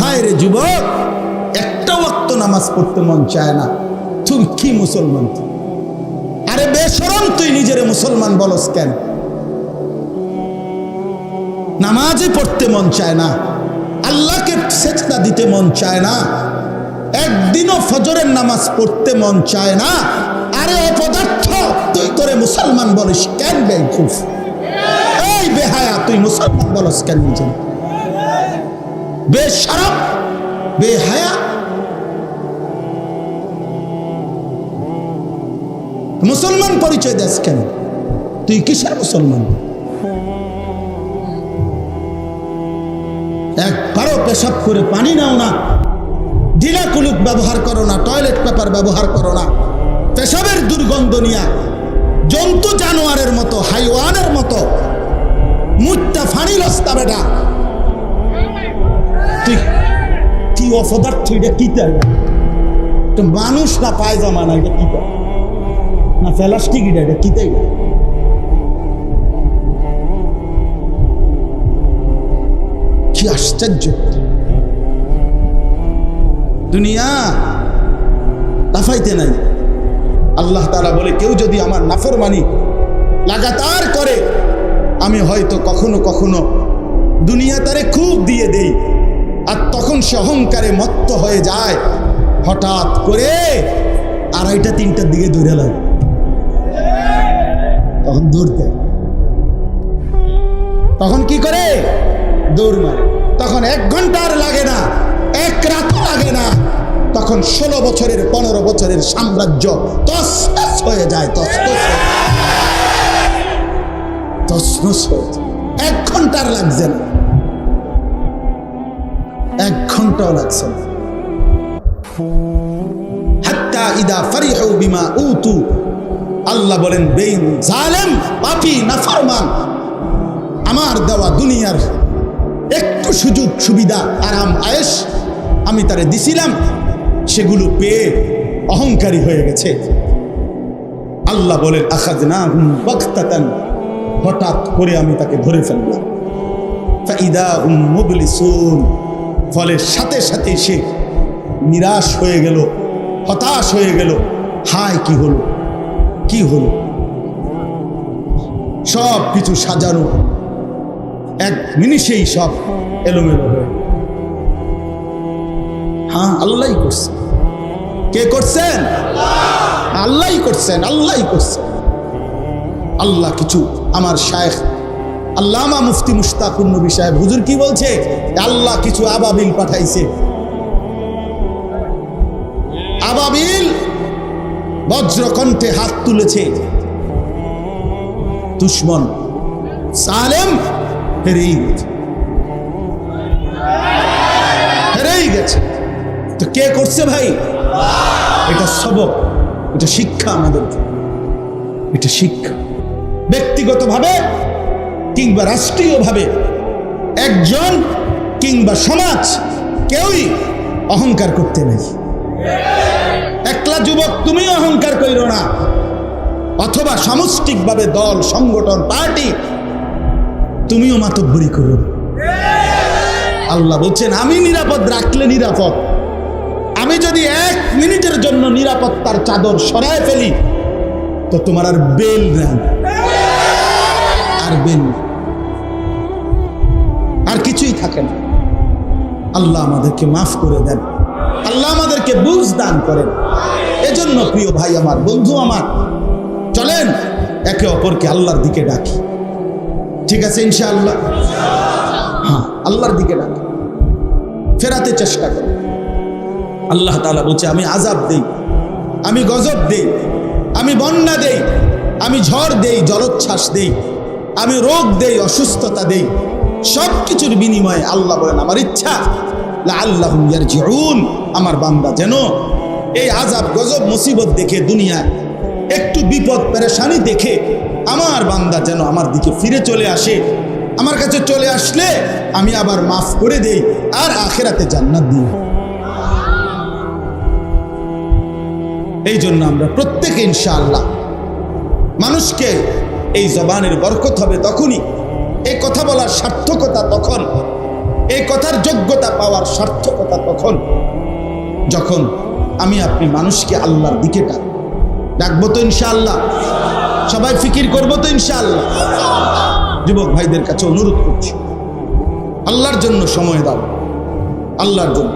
হায় রে যুবক, একটা ওয়াক্ত নামাজ পড়তে মন চায় না। তুই কি মুসলমান তুই? আরে বেসরম তুই নিজের মুসলমান বলস কেন? নামাজই পড়তে মন চায় না। আল্লাহকে সেচদা দিতে মন চায় না। একদিনও ফজরের নামাজ পড়তে মন চায় না। আরে অপদার্থ, তুই তোরে মুসলমান বলিস কেন বেকুফ এই বেহায়া, তুই মুসলমান বলস কেন নিজে বেশরম বেহায়া। মুসলমান পরিচয় দেশ কেন? তুই কিসের মুসলমান? একবারও পেশাব করে পানি নাও না। ঢিলা কুলুক ব্যবহার করো না, টয়লেট পেপার ব্যবহার করো না। পেশাবের দুর্গন্ধ নিয়া জন্তু জানোয়ারের মতো, হাইওয়ানের মতো। মুটটা ফানি লস্তা বেটা। তুই কি অপদার্থ, এটা কি তাই মানুষ না পায়জামা না, এটা কি তাই না প্লাস্টিক এটা এটা কি তাই কি আশ্চর্য। দুনিয়া লাফাইতে নাই। আল্লাহ তাআলা বলে, কেউ যদি আমার নাফরমানি লাগাতার করে, আমি হয়তো কখনো কখনো দুনিয়া তারে খুব দিয়ে দেই। আর তখন সে অহংকারে মত্ত হয়ে যায়। হঠাৎ করে আড়াইটা, তিনটার দিকে দৌড়ে লাগে তখন দৌড় দেয়। তখন কি করে? দৌড় মারে। তখন এক ঘণ্টার লাগে না, এক রাত লাগে না। তখন ষোলো বছরের, পনেরো বছরের সাম্রাজ্য তস হয়ে যায়। তস তস হয়ে যায়। এক ঘণ্টার লাগছে না। ঘন্টাও লাগছে না। হাত্তা ইদা ফারিহু বিমা উতু। আল্লাহ বলেন, বেইন, জালেম, পাপি, নাফরমান, আমার দেওয়া দুনিয়ার একটু সুযোগ, সুবিধা, আরাম আয়েস আমি তারে দিছিলাম, সেগুলো পেয়ে অহংকারী হয়ে গেছে। আল্লাহ বলেন আখাজ না বক্তাতান হঠাৎ করে আমি তাকে ধরে ফেললাম। ফাইদা হুম মুবলিসুন। ফলে সাথে সাথে সে নিরাশ হয়ে গেল, হতাশ হয়ে গেল। হায়, কি হলো? কি হলো? সব কিছু সাজানো, এক মিনিটেই সব এলোমেলো হয়ে। হ্যাঁ আল্লাহ করছে। কে করছেন? আল্লাহ। করছেন আল্লাহ করছেন। আল্লাহ কিছু আমার শায়েখ আল্লামা মুফতি মুস্তাকুর নবী সাহেব, হুজুর কি বলছে? আল্লাহ কিছু আবাবিল পাঠাইছে। আবাবিল বজ্রকণ্ঠে হাত তুলেছে। দুশ্মন, সালেম হেরেই গেছে। হেরেই গেছে। তো কে করছে ভাই? এটা সবক, এটা শিক্ষা আমাদের। এটা শিক্ষা। ব্যক্তিগতভাবে কিংবা রাষ্ট্রীয়ভাবে একজন কিংবা সমাজ কেউই অহংকার করতে নেই। একলা যুবক, তুমিও অহংকার করিল না। অথবা সামষ্টিকভাবে দল, সংগঠন, পার্টি, তুমিও মাতব্বরি করো। আল্লাহ বলছেন, আমি নিরাপদ রাখলে নিরাপদ। আমি যদি এক মিনিটের জন্য নিরাপত্তার চাদর সরায় ফেলি, তো তোমার আর বেল নেই। আর বেল থাকে না আল্লাহ আমাদেরকে মাফ করে দেন। আল্লাহ আমাদেরকে বুঝ দান করেন। এজন্য প্রিয় ভাই আমার, বন্ধু আমার, চলেন একে অপরকে আল্লাহর দিকে ডাকি। ঠিক আছে, ইনশাআল্লাহ? হ্যাঁ আল্লাহর দিকে ডাকি। ফেরাতে চেষ্টা করি। আল্লাহ তাআলা বলছে, আমি আজাব দেই, আমি গজব দেই, আমি বন্যা দেই, আমি ঝড় দেই, জলোচ্ছ্বাস দেই, আমি রোগ দেই, অসুস্থতা দেই সব কিছুর বিনিময়ে আল্লাহ বলেন, আমার ইচ্ছা আল্লাহ আমার বান্দা যেন এই আজাব গজব, মুসিবত দেখে, দুনিয়ায় একটু বিপদ, পেরেশানি দেখে আমার বান্দা যেন আমার দিকে ফিরে চলে আসে। আমার কাছে চলে আসলে আমি আবার মাফ করে দেই আর আখেরাতে জান্নাত দিই। এই জন্য আমরা প্রত্যেকে ইনশাআল্লাহ মানুষকে এই জবানের বরকত হবে তখনই এই কথা বলার সার্থকতা তখন, এই কথার যোগ্যতা পাওয়ার সার্থকতা তখন। যখন আমি আপনি মানুষকে আল্লাহর দিকে ডাক, ডাকবো তো ইনশাআল্লাহ। সবাই ফিকির করব তো ইনশাআল্লাহ। যুবক ভাইদের কাছে অনুরোধ করছি, আল্লাহর জন্য সময় দাও, আল্লাহর জন্য।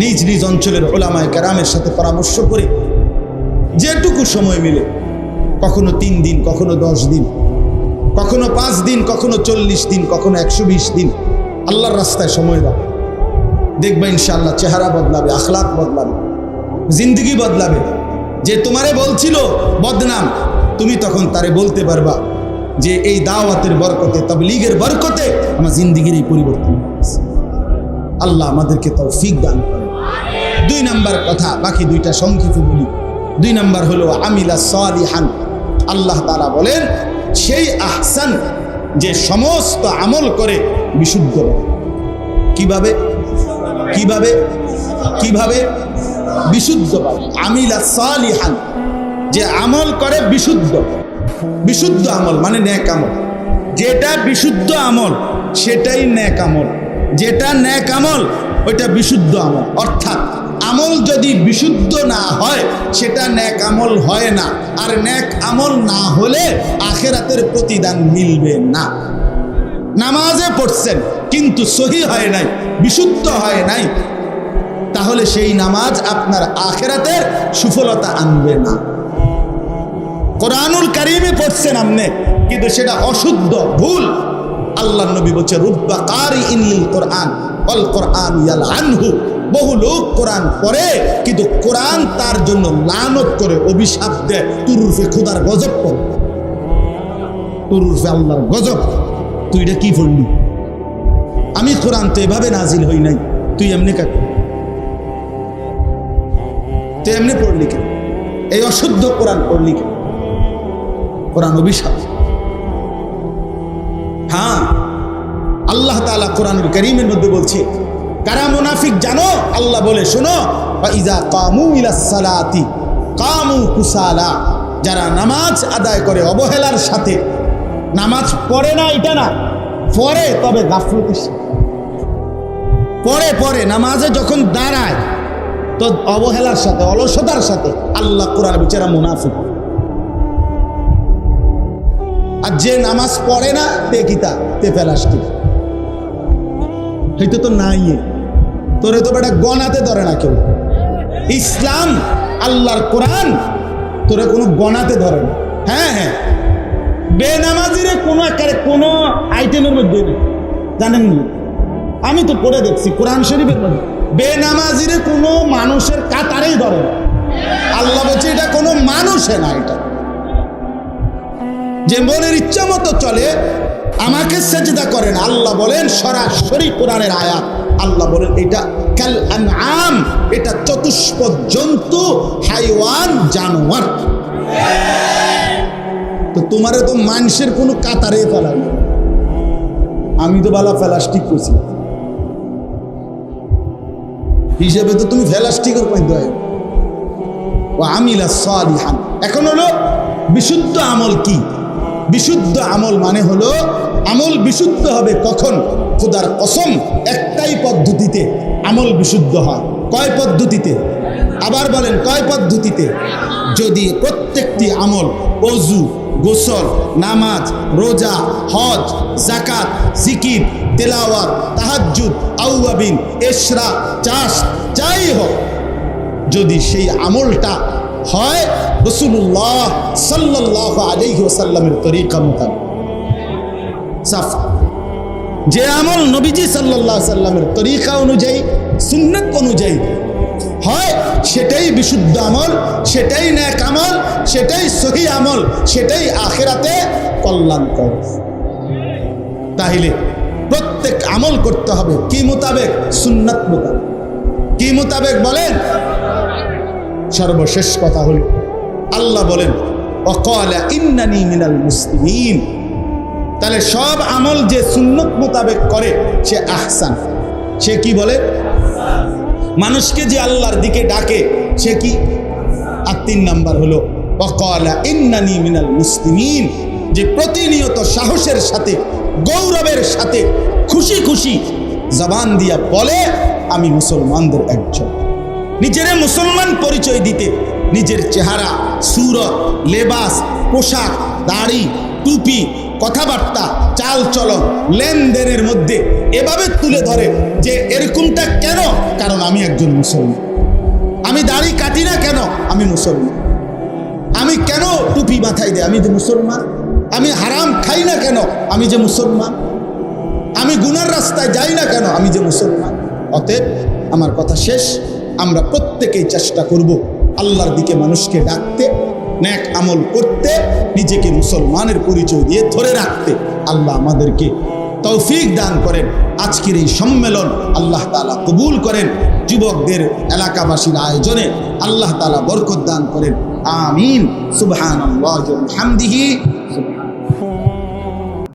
নিজ নিজ অঞ্চলের ওলামায় কারামের সাথে পরামর্শ করে, যেটুকু সময় মিলে, কখনো তিন দিন, কখনো দশ দিন কখনো পাঁচ দিন, কখনো চল্লিশ দিন, কখনো একশো বিশ দিন। আল্লাহর রাস্তায় সময় দাও। দেখবে ইনশাআল্লাহ চেহারা বদলাবে, আখলাক বদলাবে, জিন্দগি বদলাবে। যে তোমারে বলছিল, বদনাম, তুমি তখন তারে বলতে পারবা যে এই দাওয়াতের বরকতে, তবলিগের বরকতে আমার জিন্দগির এই পরিবর্তন আল্লাহ আমাদেরকে তৌফিক দান করে দুই নাম্বার কথা, বাকি দুইটা সংক্ষেপে বলি। দুই নাম্বার হলো, আমিলা সালিহান। আল্লাহ তাআলা বলেন সেই আহসান যে সমস্ত আমল করে বিশুদ্ধ। কীভাবে? কীভাবে? কীভাবে? বিশুদ্ধ। আমিলা সালিহান। যে আমল করে বিশুদ্ধ। বিশুদ্ধ আমল মানে ন্যাক আমল। যেটা বিশুদ্ধ আমল, সেটাই ন্যাক আমল। যেটা ন্যাক আমল, ওইটা বিশুদ্ধ আমল। অর্থাৎ আমল যদি বিশুদ্ধ না হয়, সেটা ন্যাক আমল হয় না। আর ন্যাক আমল না হলে আখেরাতের প্রতিদান মিলবে না। নামাজে পড়ছেন, কিন্তু সহি হয় নাই, বিশুদ্ধ হয় নাই, তাহলে সেই নামাজ আপনার আখেরাতের সুফলতা আনবে না। কোরআনুল কারিমে পড়ছেন আপনি, কিন্তু সেটা অশুদ্ধ, ভুল। আল্লাহ নবী বলছে, রুব্বা কারি ইনলিল কোরআন অল কোরআন ইয়াল আনহু। বহু লোক কোরআন পড়ে, কিন্তু কোরআন তার জন্য লানত করে অভিশাপ দেয়। তুরুফে খুদার গজব তুরুফে আল্লাহর গজব। তুই এটা কি পড়লি? আমি কোরআন তো এভাবে নাজিল হই নাই। তুই এমনি কাক? তুই এমনি পড়লি কেন? এই অশুদ্ধ কোরআন পড়লি কেন? কোরআন অভিশাপ। হ্যাঁ আল্লাহ তাআলা কোরআনুল করিমের মধ্যে বলছে কারা মুনাফিক জানো? আল্লাহ বলে, শোনো ইজা কামু যারা নামাজ আদায় করে অবহেলার সাথে, নামাজ পড়ে না, এটা না, পড়ে তবে গাফলতের পরে পরে নামাজে যখন দাঁড়ায়, তো অবহেলার সাথে, অলসতার সাথে, আল্লাহ কোরআন বিচারা মুনাফিক। আর যে নামাজ পড়ে না, তে কিতা তে? প্লাস্টিক হয়তো তো নাই। তোরে তো বেটা গনাতে ধরে না কেউ। ইসলাম, আল্লাহর কোরআন, তোরে কোনো গনাতে ধরে না। হ্যাঁ হ্যাঁ। বেনামাজিরে কোনো একেবারে কোনো আইটেমের মধ্যে নেই। জানেন আমি তো পড়ে দেখছি কোরআন শরীফের মধ্যে। বেনামাজিরে কোনো মানুষের কাতারেই ধরে না। আল্লাহ বলছে এটা কোনো মানুষে না এটা। যে মনের ইচ্ছা মতো চলে, আমাকে সেজদা করেন। আল্লাহ বলেন, সরাসরি কোরআনের আয়াত। আল্লাহ বলেন, এটা কাল আম এটা চতুষ্পদ জন্তু, হাইওয়ান, জানোয়ার। তো তোমার তো মানুষের কোনো কাতারে ফেলা আমি তো বালা ফেলাস্টিক করছি। হিসেবে তো তুমি ফেলাস্টিকের পয়েন্ট হয় ও আমিলা সালিহান। এখন হলো, বিশুদ্ধ আমল কি? বিশুদ্ধ আমল মানে হলো, আমল বিশুদ্ধ হবে কখন? খুদার কসম, একটাই পদ্ধতিতে আমল বিশুদ্ধ হয়। কয় পদ্ধতিতে? আবার বলেন, কয় পদ্ধতিতে? যদি প্রত্যেকটি আমল, অজু, গোসল, নামাজ, রোজা, হজ জাকাত সিকির তেলাওয়াত, তাহাজ্জুদ, আউয়াবিন, এশরা, চাষ, যাই হোক, যদি সেই আমলটা হয় রসুল্লাহ সাল্লাহ আলহি ওসাল্লামের তরিকা মোতাবেক। সাফ। যে আমল নবীজি সাল্লাহ সাল্লামের তরিকা অনুযায়ী, সুন্নত অনুযায়ী হয়, সেটাই বিশুদ্ধ আমল, সেটাই ন্যাক আমল, সেটাই সহি আমল, সেটাই আখেরাতে কল্যাণকর। তাহলে প্রত্যেক আমল করতে হবে কি মোতাবেক? সুন্নত মোতাবেক। কি মোতাবেক বলেন? সর্বশেষ কথা হল আল্লাহ বলেন, অকলা ইন্নানি মিনাল মুসলিমিন। তাহলে সব আমল যে সুন্নত মোতাবেক করে, সে আহসান। সে কি বলে? মানুষকে যে আল্লাহর দিকে ডাকে, সে কি? আর তিন নাম্বার হলো, অকলা ইন্নানি মিনাল মুসলিমিন। যে প্রতিনিয়ত সাহসের সাথে, গৌরবের সাথে, খুশি খুশি জবান দিয়া বলে, আমি মুসলমানদের একজন। নিজের মুসলমান পরিচয় দিতে নিজের চেহারা, সুরত, লেবাস, পোশাক, দাড়ি, টুপি, কথাবার্তা চাল চলন লেনদেনের মধ্যে এভাবে তুলে ধরে যে এরকমটা কেন? কারণ আমি একজন মুসলমান আমি দাড়ি কাটি না কেন? আমি মুসলমান আমি কেন টুপি মাথায় দেয়? আমি যে মুসলমান? আমি হারাম খাই না কেন? আমি যে মুসলমান? আমি গুনার রাস্তায় যাই না কেন? আমি যে মুসলমান? অতএব আমার কথা শেষ। আমরা প্রত্যেকেই চেষ্টা করব আল্লাহর দিকে মানুষকে ডাকতে, ন্যাক আমল করতে, নিজেকে মুসলমানের পরিচয় দিয়ে ধরে রাখতে আল্লাহ আমাদেরকে তৌফিক দান করেন। আজকের এই সম্মেলন আল্লাহ তালা কবুল করেন। যুবকদের এলাকাবাসীর আয়োজনে আল্লাহ তালা বরকত দান করেন। আমিন। সুবহান